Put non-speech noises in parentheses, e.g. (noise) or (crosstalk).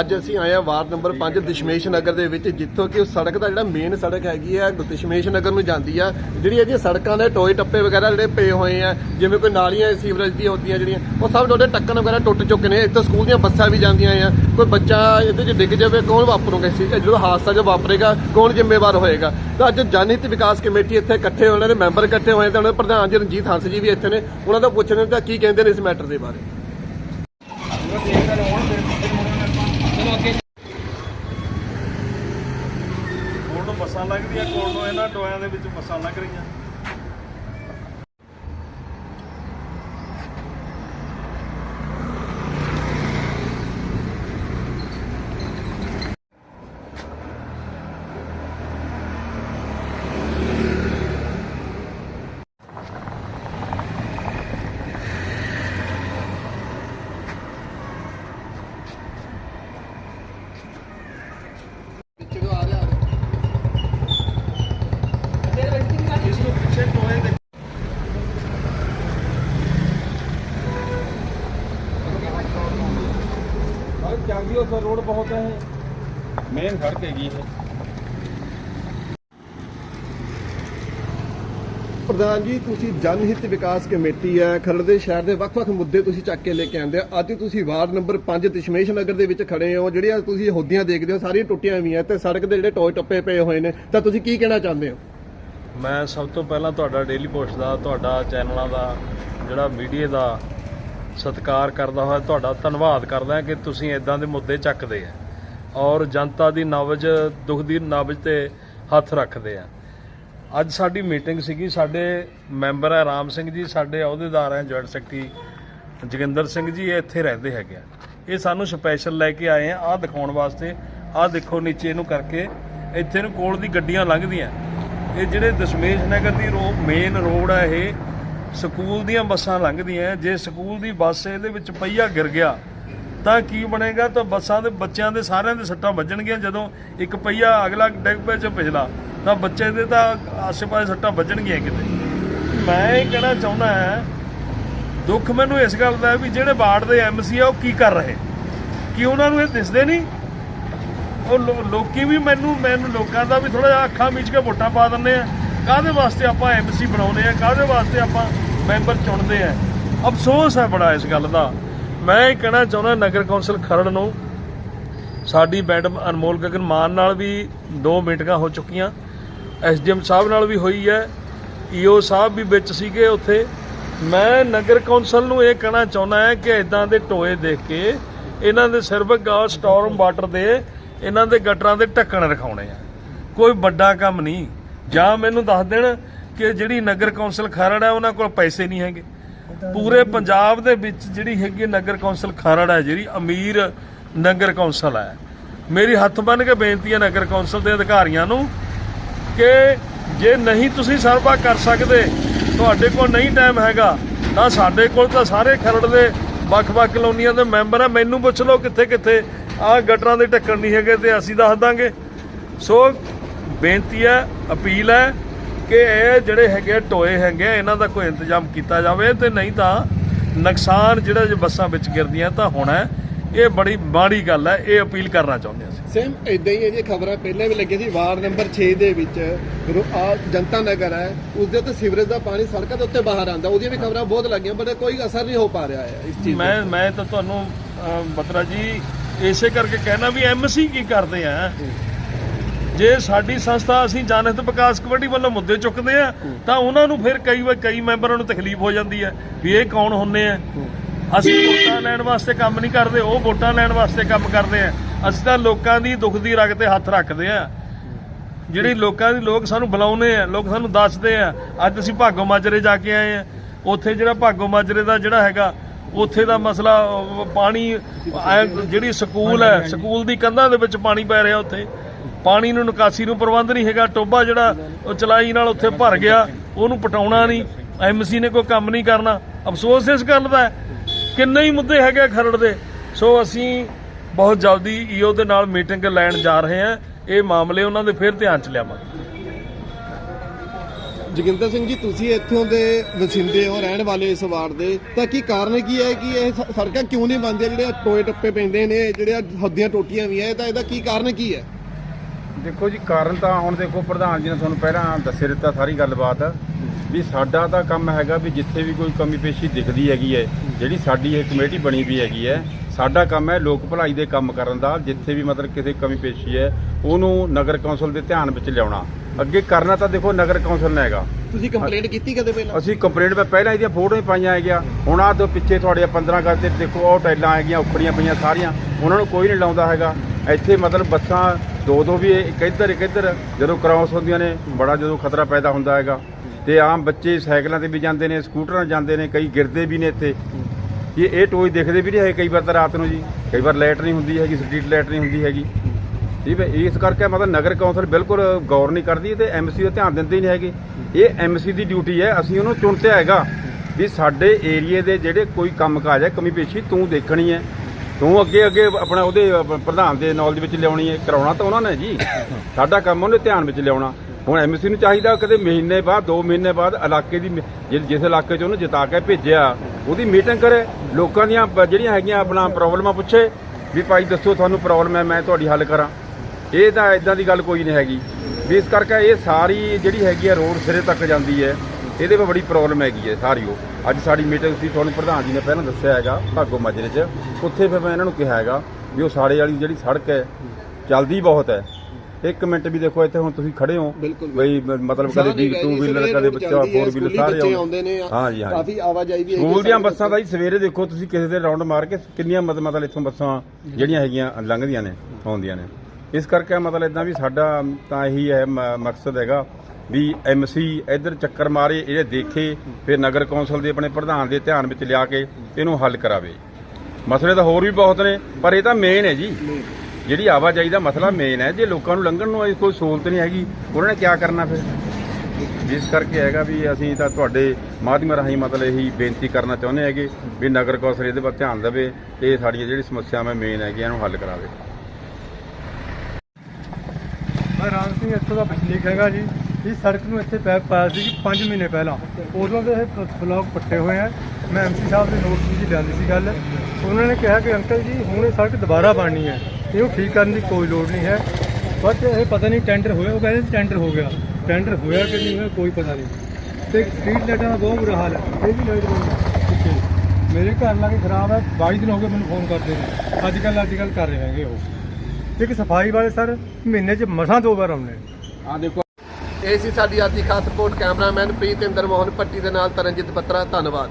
ਅੱਜ ਅਸੀਂ ਆਏ ਹਾਂ ਵਾਰਡ ਨੰਬਰ 5 ਦਸ਼ਮੇਸ਼ ਨਗਰ ਦੇ ਵਿੱਚ, ਜਿੱਥੋਂ ਕਿ ਸੜਕ ਦਾ ਜਿਹੜਾ ਮੇਨ ਸੜਕ ਹੈਗੀ ਹੈ ਦਸ਼ਮੇਸ਼ ਨਗਰ ਨੂੰ ਜਾਂਦੀ ਆ। ਜਿਹੜੀ ਇਹਦੀਆਂ ਸੜਕਾਂ ਦੇ ਟੋਏ ਟੱਪੇ ਵਗੈਰਾ ਜਿਹੜੇ ਪਏ ਹੋਏ ਆ, ਜਿਵੇਂ ਕੋਈ ਨਾਲੀਆਂ ਸੀਵਰੇਜ ਦੀਆਂ ਹੁੰਦੀਆਂ ਜਿਹੜੀਆਂ, ਉਹ ਸਭ ਤੁਹਾਡੇ ਟੱਕਣ ਵਗੈਰਾ ਟੁੱਟ ਚੁੱਕੇ ਨੇ। ਇੱਥੇ ਸਕੂਲ ਦੀਆਂ ਬੱਸਾਂ ਵੀ ਜਾਂਦੀਆਂ ਆ। ਕੋਈ ਬੱਚਾ ਇਹਦੇ 'ਚ ਡਿੱਗ ਜਾਵੇ, ਕੌਣ ਵਾਪਰੂਗਾ ਇਸ ਚੀਜ਼- ਜਦੋਂ ਹਾਦਸਾ ਜੋ ਵਾਪਰੇਗਾ, ਕੌਣ ਜ਼ਿੰਮੇਵਾਰ ਹੋਏਗਾ? ਤਾਂ ਅੱਜ ਜਨਹਿਤ ਵਿਕਾਸ ਕਮੇਟੀ ਇੱਥੇ ਇਕੱਠੇ ਹੋਏ ਨੇ, ਮੈਂਬਰ ਇਕੱਠੇ ਹੋਏ ਤੇ ਉਹਨਾਂ ਦੇ ਪ੍ਰਧਾਨ ਜੀ ਰਣਜੀਤ ਹੰਸ ਜੀ ਵੀ ਇੱਥੇ ਨੇ। ਉਹਨਾਂ ਦਾ ਪੁੱਛਣੇ ਤਾਂ ਕੀ ਕਹਿੰਦੇ ਨੇ ਇਸ ਮੈਟਰ ਦੇ ਬਾਰੇ ਕੋਲ ਨੂੰ ਬੱਸਾਂ ਲੰਘਦੀਆਂ ਕੋਲ ਨੂੰ ਇਹਨਾਂ ਟੋਇਆਂ ਦੇ ਵਿੱਚ ਬੱਸਾਂ ਲੰਘ ਰਹੀਆਂ ਜਾਂਦੀ ਉਸ ਰੋਡ ਬਹੁਤ ਹੈ। ਮੇਨ ਸੜਕ ਹੈਗੀ ਹੈ? ਪ੍ਰਧਾਨ ਜੀ ਤੁਸੀਂ ਜਨ ਵਿਕਾਸ ਕਮੇਟੀ ਹੈ। ਖਰੜ ਦੇ ਸ਼ਹਿਰ ਦੇ ਵੱਖ-ਵੱਖ ਮੁੱਦੇ ਤੁਸੀਂ ਚੱਕ ਕੇ ਲੈ ਕੇ ਆਉਂਦੇ ਆ ਅੱਜ ਤੁਸੀਂ ਵਾਰਡ ਨੰਬਰ 5 ਦਸ਼ਮੇਸ਼ ਨਗਰ ਦੇ ਵਿੱਚ ਖੜੇ ਹੋ। ਜਿਹੜੀਆਂ ਤੁਸੀਂ ਹੋਦੀਆਂ ਦੇਖਦੇ ਹੋ ਸਾਰੀਆਂ ਟੁੱਟੀਆਂ ਹੋਈਆਂ ਤੇ ਸੜਕ ਦੇ ਜਿਹੜੇ ਟੋਏ ਟੱਪੇ ਪਏ ਹੋਏ ਨੇ ਤਾਂ ਤੁਸੀਂ ਕੀ ਕਹਿਣਾ ਚਾਹੁੰਦੇ ਹੋ? ਮੈਂ ਸਭ ਤੋਂ ਪਹਿਲਾਂ ਤੁਹਾਡਾ ਡੇਲੀ ਪੋਸਟ ਦਾ ਤੁਹਾਡਾ ਚੈਨਲਾਂ ਦਾ ਜਿਹੜਾ ਮੀਡੀਆ ਦਾ ਸਤਿਕਾਰ ਕਰਦਾ ਹੋਇਆ, ਤੁਹਾਡਾ ਧੰਨਵਾਦ ਕਰਦਾ ਕਿ ਤੁਸੀਂ ਇਦਾਂ ਦੇ ਮੁੱਦੇ ਚੱਕਦੇ ਆ ਔਰ ਜਨਤਾ ਦੀ ਨਬਜ ਦੁੱਖ ਦੀ ਨਬਜ ਤੇ ਹੱਥ ਰੱਖਦੇ ਆ। ਅੱਜ ਸਾਡੀ ਮੀਟਿੰਗ ਸੀਗੀ, ਸਾਡੇ ਮੈਂਬਰ ਹੈ ਰਾਮ ਸਿੰਘ ਜੀ, ਸਾਡੇ ਅਹੁਦੇਦਾਰ ਹੈ ਜੁਆਇੰਟ ਸੈਕਟਰੀ ਜੋਗਿੰਦਰ ਸਿੰਘ ਜੀ, ਇਹ ਇੱਥੇ ਰਹਿੰਦੇ ਹੈਗੇ ਆ। ਇਹ ਸਾਨੂੰ ਸਪੈਸ਼ਲ ਲੈ ਕੇ ਆਏ ਆ, ਆਹ ਦਿਖਾਉਣ ਵਾਸਤੇ, ਆਹ ਦੇਖੋ ਨੀਚੇ ਇਹਨੂੰ ਕਰਕੇ, ਇੱਥੇ ਨੂੰ ਕੋਲ ਦੀ ਗੱਡੀਆਂ ਲੰਘਦੀਆਂ। ਇਹ ਜਿਹੜੇ ਦਸ਼ਮੇਸ਼ ਨਗਰ ਦੀ ਰੋ ਮੇਨ ਰੋਡ ਹੈ ਇਹ ਸਕੂਲ ਦੀਆਂ ਬੱਸਾਂ ਲੰਘਦੀਆਂ ਜੇ ਸਕੂਲ ਦੀ ਬੱਸ ਇਹਦੇ ਵਿੱਚ ਪਹੀਆ ਗਿਰ ਗਿਆ, ਤਾਂ ਕੀ ਬਣੇਗਾ? ਤਾਂ ਬੱਸਾਂ ਦੇ, ਬੱਚਿਆਂ ਦੇ ਸਾਰਿਆਂ ਦੇ ਸੱਟਾਂ ਵੱਜਣਗੀਆਂ। ਜਦੋਂ ਇੱਕ ਪਹੀਆ ਅਗਲਾ ਡਿੱਗ ਪਏ ਚ ਪਿਛਲਾ, ਤਾਂ ਬੱਚੇ ਦੇ ਤਾਂ ਆਸੇ-ਪਾਸੇ ਸੱਟਾਂ ਵੱਜਣਗੀਆਂ ਕਿਤੇ। ਮੈਂ ਇਹ ਕਹਿਣਾ ਚਾਹੁੰਦਾ ਹਾਂ ਦੁੱਖ ਮੈਨੂੰ ਇਸ ਗੱਲ ਦਾ ਵੀ ਜਿਹੜੇ ਵਾਰਡ ਦੇ ਐਮਸੀ ਆ, ਉਹ ਕੀ ਕਰ ਰਹੇ? ਕੀ ਉਹਨਾਂ ਨੂੰ ਇਹ ਦਿਸਦੇ ਨਹੀਂ? ਉਹ ਲੋ- ਲੋਕੀ ਵੀ ਮੈਨੂੰ ਮੈਨੂੰ ਲੋਕਾਂ ਦਾ ਵੀ ਥੋੜਾ ਜਿਹਾ ਅੱਖਾਂ ਮੀਚ ਕੇ ਵੋਟਾਂ ਪਾ ਦਿੰਦੇ ਆ। ਕਾਹਦੇ ਵਾਸਤੇ ਆਪਾਂ ਐਮਸੀ ਬਣਾਉਂਦੇ ਆ? ਕਾਹਦੇ ਵਾਸਤੇ ਆਪਾਂ ਮੈਂਬਰ ਚੁਣਦੇ ਆ? ਅਫਸੋਸ ਹੈ ਬੜਾ ਇਸ ਗੱਲ ਦਾ। ਮੈਂ ਇਹ ਕਹਿਣਾ ਚਾਹੁੰਦਾ ਨਗਰ ਕੌਂਸਲ ਖਰੜ ਨੂੰ, ਸਾਡੀ ਮੈਡਮ ਅਨਮੋਲ ਗਗਨ ਮਾਨ ਨਾਲ ਵੀ ਦੋ ਮੀਟਿੰਗਾਂ ਹੋ ਚੁੱਕੀਆਂ। ਐਸਡੀਐਮ ਸਾਹਿਬ ਨਾਲ ਵੀ ਹੋਈ ਹੈ। ਈਓ ਸਾਹਿਬ ਵੀ ਵਿੱਚ ਸੀਗੇ ਉੱਥੇ। ਮੈਂ ਨਗਰ ਕੌਂਸਲ ਨੂੰ ਇਹ ਕਹਿਣਾ ਚਾਹੁੰਦਾ ਹਾਂ ਕਿ ਇਦਾਂ ਦੇ ਟੋਏ ਦੇਖ ਕੇ ਇਹਨਾਂ ਦੇ ਸਿਰਫ ਗਾ ਸਟਾਰਮ ਵਾਟਰ ਦੇ ਇਹਨਾਂ ਦੇ ਗਟਰਾਂ ਦੇ ਢੱਕਣ ਰਖਾਉਣੇ ਆ। ਕੋਈ ਵੱਡਾ ਕੰਮ ਨਹੀਂ। ਜਾਂ ਮੈਨੂੰ ਦੱਸ ਦੇਣ ਕਿ ਜਿਹੜੀ ਨਗਰ ਕੌਂਸਲ ਖਰੜ ਹੈ, ਉਹਨਾਂ ਕੋਲ ਪੈਸੇ ਨਹੀਂ ਹੈਗੇ। ਪੂਰੇ ਪੰਜਾਬ ਦੇ ਵਿੱਚ ਜਿਹੜੀ ਹੈਗੀ ਨਗਰ ਕੌਂਸਲ ਖਰੜ ਹੈ, ਜਿਹੜੀ ਅਮੀਰ ਨਗਰ ਕੌਂਸਲ ਹੈ। ਮੇਰੀ ਹੱਥ ਬੰਨ ਕੇ ਬੇਨਤੀ ਹੈ ਨਗਰ ਕੌਂਸਲ ਦੇ ਅਧਿਕਾਰੀਆਂ ਨੂੰ ਕਿ ਜੇ ਨਹੀਂ ਤੁਸੀਂ ਸਰਵਾ ਕਰ ਸਕਦੇ, ਤੁਹਾਡੇ ਕੋਲ ਨਹੀਂ ਟਾਈਮ ਹੈਗਾ, ਤਾਂ ਸਾਡੇ ਕੋਲ ਤਾਂ ਸਾਰੇ ਖਰੜ ਦੇ ਵੱਖ-ਵੱਖ ਕਲੋਨੀਆਂ ਦੇ ਮੈਂਬਰ ਆ। ਮੈਨੂੰ ਪੁੱਛ ਲਓ ਕਿੱਥੇ ਕਿੱਥੇ ਆਹ ਗਟਰਾਂ ਦੇ ਢੱਕਣ ਨਹੀਂ ਹੈਗੇ ਤੇ ਅਸੀਂ ਦੱਸ ਦਾਂਗੇ। ਸੋ ਬੇਨਤੀ ਹੈ ਅਪੀਲ ਹੈ ਕਿ ਇਹ ਜਿਹੜੇ ਹੈਗੇ ਆ ਟੋਏ ਹੈਗੇ ਆ, ਇਹਨਾਂ ਦਾ ਕੋਈ ਇੰਤਜ਼ਾਮ ਕੀਤਾ ਜਾਵੇ ਤੇ ਨਹੀਂ ਤਾਂ ਨੁਕਸਾਨ ਜਿਹੜਾ ਜੇ ਬੱਸਾਂ ਵਿੱਚ ਗਿਰਦੀਆਂ ਤਾਂ ਹੋਣਾ ਹੈ। ਇਹ ਬੜੀ ਮਾੜੀ ਗੱਲ ਹੈ ਇਹ ਅਪੀਲ ਕਰਨਾ ਚਾਹੁੰਦੇ ਹਾਂ ਸੇਮ ਇਦਾਂ ਹੀ ਇਹ ਖਬਰਾਂ ਪਹਿਲਾਂ ਵੀ ਲੱਗੀਆਂ ਸੀ ਵਾਰਡ ਨੰਬਰ 6 ਦੇ ਵਿੱਚ ਆਹ ਜਨਤਾ ਨਗਰ ਹੈ ਉਸ ਦੇ ਉੱਤੇ ਸੀਵਰੇਜ ਦਾ ਪਾਣੀ ਸੜਕਾਂ ਦੇ ਉੱਤੇ ਬਾਹਰ ਆਉਂਦਾ ਉਹਦੀਆਂ ਵੀ ਖਬਰਾਂ ਬਹੁਤ ਲੱਗੀਆਂ ਪਰ ਕੋਈ ਅਸਰ ਨਹੀਂ ਹੋ ਪਾ ਰਿਹਾ ਹੈ ਇਸ ਚੀਜ਼ ਮੈਂ ਮੈਂ ਤਾਂ ਤੁਹਾਨੂੰ ਬਤਰਾ ਜੀ ਇਸੇ ਕਰਕੇ ਕਹਿਣਾ ਵੀ ਐਮਸੀ ਕੀ ਕਰਦੇ ਆ। ਜੇ ਸਾਡੀ ਸੰਸਥਾ ਅਸੀਂ ਜਨਹਿਤ ਵਿਕਾਸ ਕਮੇਟੀ ਵੱਲੋਂ ਮੁੱਦੇ ਚੁੱਕਦੇ ਆ ਤਾਂ ਉਹਨਾਂ ਨੂੰ ਫਿਰ ਕਈ ਵਾਰ ਕਈ ਮੈਂਬਰਾਂ ਨੂੰ ਤਕਲੀਫ ਹੋ ਜਾਂਦੀ ਹੈ ਵੀ ਇਹ ਕੌਣ ਹੁੰਨੇ ਆ। ਅਸੀਂ ਵੋਟਾਂ ਲੈਣ ਵਾਸਤੇ ਕੰਮ ਨਹੀਂ ਕਰਦੇ ਉਹ ਵੋਟਾਂ ਲੈਣ ਵਾਸਤੇ ਕੰਮ ਕਰਦੇ ਆ। ਅਸੀਂ ਤਾਂ ਲੋਕਾਂ ਦੀ ਦੁੱਖ ਦੀ ਰਗ ਤੇ ਹੱਥ ਰੱਖਦੇ ਆ। ਜਿਹੜੀ ਲੋਕਾਂ ਦੀ ਲੋਕ ਸਾਨੂੰ ਬੁਲਾਉਂਦੇ ਆ ਲੋਕ ਸਾਨੂੰ ਦੱਸਦੇ ਆ ਅੱਜ ਅਸੀਂ ਭਾਗੋ ਮਾਜਰੇ ਜਾ ਕੇ ਆਏ ਆ। ਉੱਥੇ ਜਿਹੜਾ ਭਾਗੋ ਮਾਜਰੇ ਦਾ ਜਿਹੜਾ ਹੈਗਾ ਉੱਥੇ ਦਾ ਮਸਲਾ ਪਾਣੀ ਜਿਹੜੀ ਸਕੂਲ ਹੈ ਸਕੂਲ ਦੀ ਕੰਧਾਂ ਦੇ ਵਿੱਚ ਪਾਣੀ ਪੈ ਰਿਹਾ ਉੱਥੇ। ਪਾਣੀ ਨੂੰ ਨਿਕਾਸੀ ਨੂੰ ਪ੍ਰਬੰਧ ਨਹੀਂ ਹੈਗਾ ਟੋਬਾ ਜਿਹੜਾ ਉਹ ਚਲਾਈ ਨਾਲ ਉੱਥੇ ਭਰ ਗਿਆ, ਉਹਨੂੰ ਪਟਾਉਣਾ ਨਹੀਂ, ਐਮਸੀ ਨੇ ਕੋਈ ਕੰਮ ਨਹੀਂ ਕਰਨਾ। ਅਫਸੋਸ ਇਸ ਗੱਲ ਦਾ ਕਿੰਨੇ ਹੀ ਮੁੱਦੇ ਹੈਗੇ ਖਰੜ ਦੇ। ਸੋ ਅਸੀਂ ਬਹੁਤ ਜਲਦੀ ਈਓ ਦੇ ਨਾਲ ਮੀਟਿੰਗ ਲੈਣ ਜਾ ਰਹੇ ਹਾਂ। ਇਹ ਮਾਮਲੇ ਉਹਨਾਂ ਦੇ ਫਿਰ ਧਿਆਨ ਚ ਲਿਆਵਾਂਗੇ। ਜੋਗਿੰਦਰ ਸਿੰਘ ਜੀ, ਤੁਸੀਂ ਇੱਥੋਂ ਦੇ ਵਸਿੰਦੇ ਹੋ, ਰਹਿਣ ਵਾਲੇ ਇਸ ਵਾਰਡ ਦੇ। ਤਾਂ ਕੀ ਕਾਰਨ ਕੀ ਹੈ ਕਿ ਇਹ ਸੜਕਾਂ ਕਿਉਂ ਨਹੀਂ ਬਣਦੀਆਂ? ਜਿਹੜੇ ਟੋਏ ਟੱਪੇ ਪੈਂਦੇ ਨੇ, ਜਿਹੜੇ ਹੱਦੀਆਂ ਟੋਟੀਆਂ ਵੀ ਹੈ, ਤਾਂ ਇਹਦਾ ਕੀ ਕਾਰਨ ਕੀ ਹੈ? ਦੇਖੋ ਜੀ ਕਾਰਨ ਤਾਂ ਹੁਣ ਦੇਖੋ ਪ੍ਰਧਾਨ ਜੀ ਨੇ ਤੁਹਾਨੂੰ ਪਹਿਲਾਂ ਦੱਸੇ ਦਿੱਤਾ ਸਾਰੀ ਗੱਲਬਾਤ ਵੀ ਸਾਡਾ ਤਾਂ ਕੰਮ ਹੈਗਾ ਵੀ ਜਿੱਥੇ ਵੀ ਕੋਈ ਕਮੀ ਪੇਸ਼ੀ ਦਿਖਦੀ ਹੈਗੀ ਹੈ ਜਿਹੜੀ ਸਾਡੀ ਇਹ ਕਮੇਟੀ ਬਣੀ ਵੀ ਹੈਗੀ ਹੈ ਸਾਡਾ ਕੰਮ ਹੈ ਲੋਕ ਭਲਾਈ ਦੇ ਕੰਮ ਕਰਨ ਦਾ ਜਿੱਥੇ ਵੀ ਮਤਲਬ ਕਿਸੇ ਕਮੀ ਪੇਸ਼ੀ ਹੈ ਉਹਨੂੰ ਨਗਰ ਕੌਂਸਲ ਦੇ ਧਿਆਨ ਵਿੱਚ ਲਿਆਉਣਾ। ਅੱਗੇ ਕਰਨਾ ਤਾਂ ਦੇਖੋ ਨਗਰ ਕੌਂਸਲ ਨੇ ਹੈਗਾ। ਤੁਸੀਂ ਕੰਪਲੇਂਟ ਕੀਤੀ ਕਦੇ ਪਹਿਲਾਂ? ਅਸੀਂ ਕੰਪਲੇਂਟ ਮੈਂ ਪਹਿਲਾਂ ਇਹਦੀਆਂ ਫੋਟੋਆਂ ਹੀ ਪਾਈਆਂ ਹੈਗੀਆਂ। ਹੁਣ ਆਹ ਤੋਂ ਪਿੱਛੇ ਤੁਹਾਡੇ 15 ਅਗਸਤ ਤੇ ਦੇਖੋ ਉਹ ਟੈਲਾਂ ਹੈਗੀਆਂ ਉਖੜੀਆਂ ਪਈਆਂ ਸਾਰੀਆਂ। ਉਹਨਾਂ ਨੂੰ ਕੋਈ ਨਹੀਂ ਲਾਉਂਦਾ ਹੈਗਾ। ਇੱਥੇ ਮਤਲਬ ਬੱਸਾਂ ਦੋ ਦੋ ਵੀ ਇੱਕ ਇੱਧਰ ਇੱਕ ਇੱਧਰ, ਜਦੋਂ ਕ੍ਰਾਸ ਹੁੰਦੀਆਂ ਨੇ, ਬੜਾ ਜਦੋਂ ਖਤਰਾ ਪੈਦਾ ਹੁੰਦਾ ਹੈਗਾ। ਤੇ ਆਮ ਬੱਚੇ ਸਾਈਕਲਾਂ ਤੇ ਵੀ ਜਾਂਦੇ ਨੇ, ਸਕੂਟਰਾਂ 'ਤੇ ਜਾਂਦੇ ਨੇ, ਕਈ ਗਿਰਦੇ ਵੀ ਨੇ ਇੱਥੇ। ਇਹ ਇਹ ਟੋਏ ਦੇਖਦੇ ਵੀ ਨਹੀਂ ਹੈ ਕਈ ਵਾਰ ਤਾਂ ਰਾਤ ਨੂੰ ਜੀ। ਕਈ ਵਾਰ ਲਾਈਟ ਨਹੀਂ ਹੁੰਦੀ ਹੈਗੀ ਸਟਰੀਟ ਲਾਈਟ ਨਹੀਂ ਹੁੰਦੀ ਹੈਗੀ। ਠੀਕ ਹੈ, ਇਸ ਕਰਕੇ ਮਤਲਬ ਨਗਰ ਕੌਂਸਲ ਬਿਲਕੁਲ ਗੌਰ ਨਹੀਂ ਕਰਦੀ ਤੇ ਐਮਸੀ ਦਾ ਧਿਆਨ ਦਿੰਦੇ ਹੀ ਨਹੀਂ ਹੈਗੇ। ਇਹ ਐਮਸੀ ਦੀ ਡਿਊਟੀ ਹੈ, ਅਸੀਂ ਉਹਨੂੰ ਚੁਣਤਿਆ ਹੈਗਾ ਵੀ ਸਾਡੇ ਏਰੀਏ ਦੇ ਜਿਹੜੇ ਕੋਈ ਕੰਮਕਾਜ ਹੈ, ਕਮੀ ਪੇਸ਼ੀ ਤੂੰ ਦੇਖਣੀ ਹੈ। ਤੂੰ ਅੱਗੇ ਅੱਗੇ ਆਪਣਾ ਉਹਦੇ ਪ੍ਰਧਾਨ ਦੇ ਨੌਲੇਜ ਵਿੱਚ ਲਿਆਉਣੀ ਹੈ ਕਰਾਉਣਾ ਤਾਂ ਉਹਨਾਂ ਨੇ ਜੀ। (coughs) ਸਾਡਾ ਕੰਮ ਉਹਨੇ ਧਿਆਨ ਵਿੱਚ ਲਿਆਉਣਾ। ਹੁਣ ਐਮਸੀ ਨੂੰ ਚਾਹੀਦਾ ਕਦੇ ਮਹੀਨੇ ਬਾਅਦ 2 ਮਹੀਨੇ ਬਾਅਦ ਇਲਾਕੇ ਦੀ ਜਿਸ ਇਲਾਕੇ 'ਚ ਉਹਨੂੰ ਜਿਤਾ ਕੇ ਭੇਜਿਆ ਉਹਦੀ ਮੀਟਿੰਗ ਕਰੇ। ਲੋਕਾਂ ਦੀਆਂ ਜਿਹੜੀਆਂ ਹੈਗੀਆਂ ਆਪਣਾ ਪ੍ਰੋਬਲਮਾਂ ਪੁੱਛੇ ਵੀ ਭਾਈ ਦੱਸੋ ਤੁਹਾਨੂੰ ਪ੍ਰੋਬਲਮ ਹੈ ਮੈਂ ਤੁਹਾਡੀ ਹੱਲ ਕਰਾਂ। ਇਹ ਤਾਂ ਇਦਾਂ ਦੀ ਗੱਲ ਕੋਈ ਨਹੀਂ ਹੈਗੀ। ਵੀ ਇਸ ਕਰਕੇ ਇਹ ਸਾਰੀ ਜਿਹੜੀ ਹੈਗੀ ਆ ਰੋਡ ਸਿਰੇ ਤੱਕ ਜਾਂਦੀ ਹੈ। ਇਹਦੇ 'ਤੇ ਬੜੀ ਪ੍ਰੋਬਲਮ ਹੈਗੀ ਹੈ ਸਾਰੀ ਉਹ ਅੱਜ ਸਾਡੀ ਮੀਟਿੰਗ ਸੀ ਤੁਹਾਨੂੰ ਪ੍ਰਧਾਨ ਜੀ ਨੇ ਪਹਿਲਾਂ ਦੱਸਿਆ ਹੈਗਾ ਭਾਗੋ ਮਾਜਰੇ 'ਚ ਉੱਥੇ ਫਿਰ ਮੈਂ ਇਹਨਾਂ ਨੂੰ ਕਿਹਾ ਹੈਗਾ ਵੀ ਉਹ ਸਾੜੇ ਵਾਲੀ ਜਿਹੜੀ ਸੜਕ ਹੈ ਚੱਲਦੀ ਬਹੁਤ ਹੈ ਇੱਕ ਮਿੰਟ ਵੀ ਦੇਖੋ ਇੱਥੇ ਹੁਣ ਤੁਸੀਂ ਖੜੇ ਹੋ ਬਿਲਕੁਲ। ਬਈ ਮਤਲਬ ਕਦੇ ਵੀ ਟੂ ਵੀਲਰ ਕਦੇ ਬੱਚਾ ਫੋਰ ਵੀਲਰ ਸਾਰੇ ਆਉਂਦੇ ਨੇ ਹਾਂ ਜੀ ਹਾਂ। ਕਾਫੀ ਆਵਾਜਾਈ ਵੀ ਹੈਗੀ ਸਕੂਲ ਦੀਆਂ ਹੈ। ਬੱਸਾਂ ਦਾ ਜੀ ਸਵੇਰੇ ਦੇਖੋ ਤੁਸੀਂ ਕਿਸੇ ਦੇ ਰਾਉਂਡ ਮਾਰ ਕੇ ਕਿੰਨੀਆਂ ਮਤ- ਮਤਲਬ ਇੱਥੋਂ ਬੱਸਾਂ ਜਿਹੜੀਆਂ ਹੈਗੀਆਂ ਲੰਘਦੀਆਂ ਨੇ ਆਉਂਦੀਆਂ ਨੇ ਇਸ ਕਰਕੇ ਮਤਲਬ ਇਦਾਂ ਵੀ ਸਾਡਾ ਤਾਂ ਇਹੀ ਹੈ ਮਕਸਦ ਹੈਗਾ ਵੀ ਐਮਸੀ ਇੱਧਰ ਚੱਕਰ ਮਾਰੇ, ਇਹਦੇ ਦੇਖੇ, ਫਿਰ ਨਗਰ ਕੌਂਸਲ ਦੇ ਆਪਣੇ ਪ੍ਰਧਾਨ ਦੇ ਧਿਆਨ ਵਿੱਚ ਲਿਆ ਕੇ ਇਹਨੂੰ ਹੱਲ ਕਰਾਵੇ। ਮਸਲੇ ਤਾਂ ਹੋਰ ਵੀ ਬਹੁਤ ਨੇ, ਪਰ ਇਹ ਤਾਂ ਮੇਨ ਹੈ ਜੀ। ਜਿਹੜੀ ਆਵਾਜਾਈ ਦਾ ਮਸਲਾ ਮੇਨ ਹੈ, ਜੇ ਲੋਕਾਂ ਨੂੰ ਲੰਘਣ ਨੂੰ ਕੋਈ ਸਹੂਲਤ ਨਹੀਂ ਹੈਗੀ, ਉਹਨਾਂ ਨੇ ਕੀ ਕਰਨਾ ਫਿਰ? ਜਿਸ ਕਰਕੇ ਹੈਗਾ ਵੀ ਅਸੀਂ ਤਾਂ ਤੁਹਾਡੇ ਮਾਧਿਅਮ ਰਾਹੀਂ ਮਤਲਬ ਇਹੀ ਬੇਨਤੀ ਕਰਨਾ ਚਾਹੁੰਦੇ ਹੈਗੇ ਵੀ ਨਗਰ ਕੌਂਸਲ ਇਹਦੇ ਵੱਲ ਧਿਆਨ ਦੇਵੇ ਤੇ ਇਹ ਸਾਡੀਆਂ ਜਿਹੜੀ ਸਮੱਸਿਆਵਾਂ ਮੇਨ ਹੈਗੀਆਂ, ਇਹਨੂੰ ਹੱਲ ਕਰਾਵੇ। ਮੈਂ ਰਾਮ ਸਿੰਘ ਇੱਥੋਂ ਦਾ ਵਸਨੀਕ ਹੈਗਾ ਜੀ। ਇਸ ਸੜਕ ਨੂੰ ਇੱਥੇ ਪੈਪ ਪਾਇਆ ਸੀ 5 ਮਹੀਨੇ ਪਹਿਲਾਂ। ਉਦੋਂ ਦੇ ਇਹ ਬਲੌਕ ਪੱਟੇ ਹੋਏ ਆ। ਮੈਂ ਐਮਸੀ ਸਾਹਿਬ ਦੇ ਨੋਟਿਸ ਵਿੱਚ ਲਿਆਂਦੀ ਸੀ ਗੱਲ। ਉਹਨਾਂ ਨੇ ਕਿਹਾ ਕਿ ਅੰਕਲ ਜੀ, ਹੁਣ ਇਹ ਸੜਕ ਦੁਬਾਰਾ ਬਣਨੀ ਹੈ। ਇਹਨੂੰ ਠੀਕ ਕਰਨ ਦੀ ਕੋਈ ਲੋੜ ਨਹੀਂ ਹੈ। ਬਟ ਇਹ ਪਤਾ ਨਹੀਂ ਟੈਂਡਰ ਹੋਇਆ। ਉਹ ਕਹਿੰਦੇ ਟੈਂਡਰ ਹੋ ਗਿਆ। ਟੈਂਡਰ ਹੋਇਆ ਕਿ ਨਹੀਂ ਹੋਇਆ, ਕੋਈ ਪਤਾ ਨਹੀਂ। ਤੇ ਸਟਰੀਟ ਲਾਈਟਾਂ ਦਾ ਬਹੁਤ ਬੁਰਾ ਹਾਲ ਹੈ। ਇਹ ਵੀ ਲਾਈਟ ਪਿੱਛੇ। ਮੇਰੇ ਘਰ ਲਾਗੇ ਖਰਾਬ ਹੈ। 22 ਦਿਨ ਹੋ ਗਏ ਮੈਨੂੰ ਫੋਨ ਕਰਦੇ ਨੇ। ਅੱਜ ਕੱਲ ਅੱਜ ਕੱਲ ਕਰ ਰਹੇ ਹੈਗੇ ਉਹ। ਇੱਕ ਸਫ਼ਾਈ ਵਾਲੇ ਸਰ, ਮਹੀਨੇ 'ਚ ਮਸਾਂ ਦੋ ਵਾਰ ਆਉਂਦੇ ਨੇ। ਆ ਦੇਖੋ ਇਹ ਸੀ ਸਾਡੀ ਅੱਜ ਦੀ ਖਾਸ ਰਿਪੋਰਟ ਕੈਮਰਾਮੈਨ ਪ੍ਰੀਤਿੰਦਰ ਮੋਹਨ ਪੱਟੀ ਦੇ ਨਾਲ ਤਰਨਜੀਤ ਬੱਤਰਾ, ਧੰਨਵਾਦ।